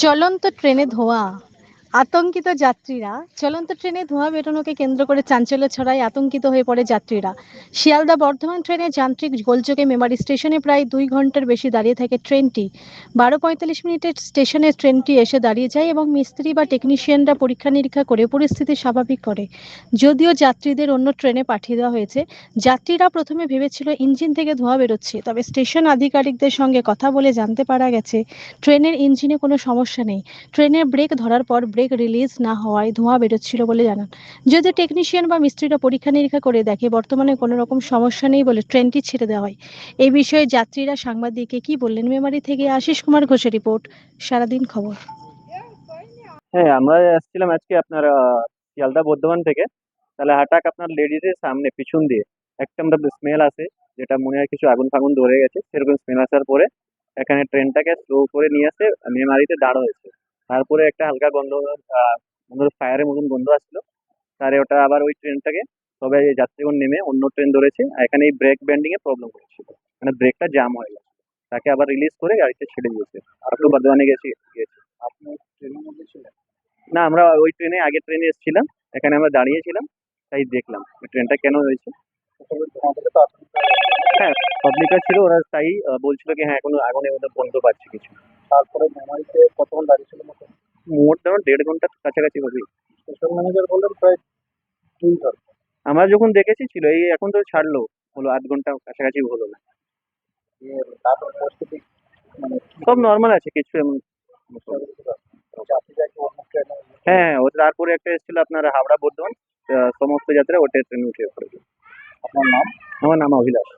চলন্ত ট্রেনে ধোঁয়া। আতঙ্কিত যাত্রীরা, চলন্ত ট্রেনে ধোঁয়া বেরোনোকে কেন্দ্র করে চাঞ্চল্য ছড়ায় আতঙ্কিত হয়ে পড়ে যাত্রীরা। শিয়ালদা বর্ধমান ট্রেনে যান্ত্রিক গোলযোগে মেমারি স্টেশনে প্রায় দুই ঘণ্টার বেশি দাঁড়িয়ে থাকে ট্রেনটি। বারো পঁয়তাল্লিশ মিনিটের স্টেশনে ট্রেনটি এসে দাঁড়িয়ে যায় এবং মিস্ত্রি বা টেকনিশিয়ানরা পরীক্ষা নিরীক্ষা করে পরিস্থিতি স্বাভাবিক করে। যদিও যাত্রীদের অন্য ট্রেনে পাঠিয়ে দেওয়া হয়েছে, যাত্রীরা প্রথমে ভেবেছিল ইঞ্জিন থেকে ধোঁয়া বেরোচ্ছে, তবে স্টেশন আধিকারিকদের সঙ্গে কথা বলে জানতে পারা গেছে, ট্রেনের ইঞ্জিনে কোনো সমস্যা নেই। ট্রেনের ব্রেক ধরার পর ব্রেক রিলিজ না হওয়ায় ধোঁয়া বেরোচ্ছিল বলে জানান। যদিও টেকনিশিয়ান বা মিস্ত্রিরা পরীক্ষা নিরীক্ষা করে দেখে, বর্তমানে কোনো রকম সমস্যা নেই বলে ট্রেনটি ছেড়ে দেওয়া হয়। এই বিষয়ে যাত্রীরা সাংবাদিককে কি বললেন মেমারি থেকে আশিস কুমার ঘোষের রিপোর্ট, সারাদিন খবর। হ্যাঁ আমরা আসছিলাম আজকে আপনার শিয়ালদা বর্ধমান থেকে। তাহলে হঠাৎ আপনার লেডিজের সামনে, পিছন দিয়ে, একটা স্মেল আসে, যেটা মনে হয় কিছু আগুন ফাগুন ধরে গেছে, সেরকম স্মেল আসার পরে, এখানে ট্রেনটাকে স্লো করে নিয়ে আসে, মেমারিতে দাঁড় হয়েছে। তারপরে একটা হালকা গন্ধ ফায়ারের মতন গন্ধ আসলো তারে ওটা আবার ওই ট্রেনটাকে তবে যাত্রীগণ নেমে অন্য ট্রেন ধরেছে। আর এখানে এই ব্রেক ব্যান্ডিং এ প্রবলেম হয়েছিল। মানে ব্রেকটা জাম হয়ে গেছে। তাকে আবার রিলিজ করে গাড়িতে ছেড়ে দিয়েছে। আর একটু বর্ধমানে গেছি গিয়েছে। আপনি ট্রেনের মধ্যে ছিলেন? না আমরা ওই ট্রেনে আগে ট্রেনে এসেছিলাম। এখানে আমরা দাঁড়িয়েছিলাম তাই দেখলাম। ট্রেনটা কেন হয়েছে? হ্যাঁ পাবলিকরা ছিল ওরা তাই বলছিল কি হ্যাঁ এখনও আগুনের মধ্যে বন্ধ পাচ্ছি কিছু। তারপরে মেমারিতে কতক্ষণ দাঁড়িয়েছিল মতো মোট ধরুন দেড় ঘণ্টার কাছাকাছি হবে। স্টেশন ম্যানেজার বললেন প্রায় দুই ঘণ্টা। আমরা যখন দেখেছি ছিল এই এখন তো ছাড়লো হলো আধ ঘণ্টা কাছাকাছি হলো না। তারপর পরিস্থিতি মানে সব নর্মাল আছে কিছু এমন ট্রেনে হ্যাঁ ও তারপরে একটা এসেছিল আপনার হাওড়া বর্ধমান সমস্ত যাত্রা ওটা ট্রেনে উঠে পড়েছে। আপনার নাম? আমার নাম অভিলাষ?